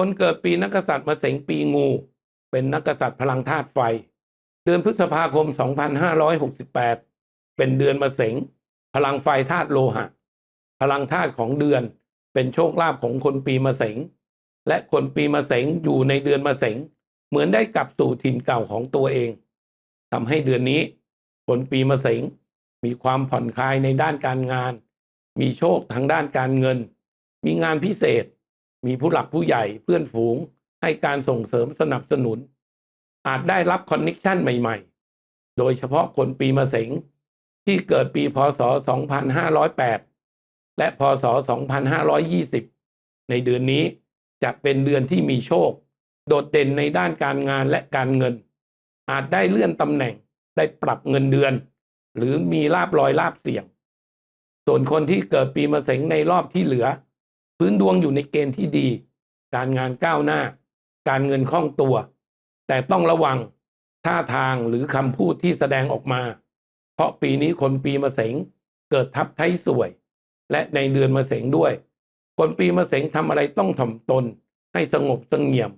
คนเกิดปีนักษัตริย์มาเสงปีงู เป็นนักษัตริย์พลังธาตุไฟ เดือนพฤษภาคม 2568 เป็นเดือนมาเสงพลังไฟธาตุโลหะ พลังธาตุของเดือนเป็นโชคลาภของคนปีมะเสงและคนปีมะเสงอยู่ในเดือนมะเสงเหมือนได้กลับสู่ถิ่นเก่าของตัวเองทำให้เดือนนี้ คนปีมะเสงมีความผ่อนคลายในด้านการงาน มีโชคทางด้านการเงิน มีงานพิเศษ มีผู้หลักผู้ใหญ่เพื่อนฝูง ให้การส่งเสริมสนับสนุน อาจได้รับคอนเน็ชันใหม่ๆ โดยเฉพาะคนปีมะเสงที่เกิดปีพศ 2508 และพศ 2520 ในเดือนนี้จะเป็นเดือนที่มีโชค โดดเด่นในด้านการงานและการเงิน อาจได้เลื่อนตำแหน่งได้ปรับเงินเดือน หรือมีลาบลอยลาบเสี่ยง ส่วนคนที่เกิดปีมะเสงในรอบที่เหลือ พื้นดวงอยู่ในเกณฑ์ที่ดี การงานก้าวหน้า การเงินคล่องตัว แต่ต้องระวังท่าทางหรือคำพูดที่แสดงออกมา เพราะปีนี้คนปีมะเสงเกิดทับไทยสวย และในเดือนมะเสงด้วย คนปีมะเสงทำอะไรต้องถ่อมตน ให้สงบสงเงียม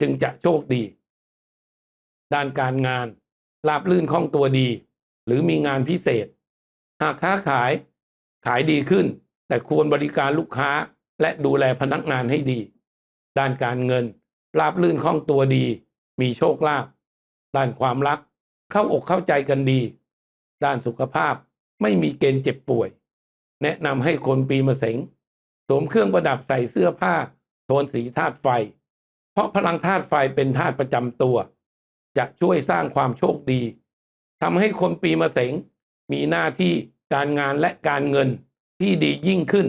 จึงจะโชคดี ด้านการงานราบลื่นคล่องตัวดี หรือมีงานพิเศษ หากค้าขายขายดีขึ้น แต่ควรบริการลูกค้าและดูแลพนักงานให้ดี ด้านการเงิน ราบลื่นคล่องตัวดี มีโชคลาภด้านความรัก เข้าอกเข้าใจกันดี ด้านสุขภาพไม่มีเกณฑ์เจ็บป่วย แนะนำให้คนปีมะเสงสวมเครื่องประดับใส่เสื้อผ้า โทนสีธาตุไฟ เพราะพลังธาตุไฟเป็นธาตุประจำตัว จะช่วยสร้างความโชคดีทำให้คนปีมะเสงมีหน้าที่การงานและการเงิน ที่ดียิ่งขึ้น